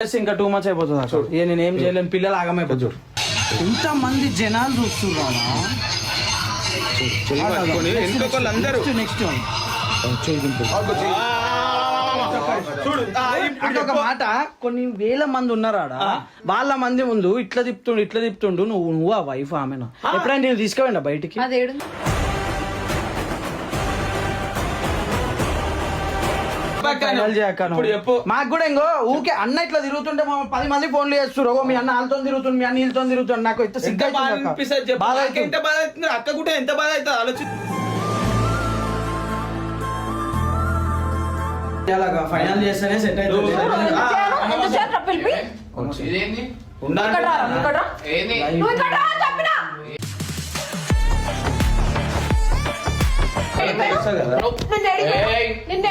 ఇంకా too much అయిపోతుంది అక్కడ ఇక నేను ఏం చేయలేను పిల్లలు ఆగమైపోతారు ఇంత మంది జనాలు చూస్తున్నారా? నెక్స్ట్ అంటే ఒక మాట. కొన్ని వేల మంది ఉన్నారాడ? వాళ్ళ మంది ముందు ఇట్లా తిప్పుతుండు ఇట్లా తిప్పుతుండు నువ్వు నువ్వు ఆ వైఫ్ ఆమెను. ఎప్పుడైనా నేను తీసుకుపోయినా బయటికి? మాకు కూడా ఇంకో ఊకే అన్న ఇట్లా తిరుగుతుంటే మా పది మంది ఫోన్లు చేస్తారు ఓ మీ అన్న వాళ్ళతో తిరుగుతుంది మీ అన్న వీళ్ళతో తిరుగుతుంది. నాకు ఇంత ఎంత సిగ్గు బాధ అవుతుంది అక్క. అనిపిస్తుంది. ఎంత బాధ అవుతుంది అక్క కూడా ఎంత బాధ అవుతుంది ఆలోచి ఫైనల్ చేస్తేనే సెట్ అవుతుంది. ఉండాలి? నిన్ను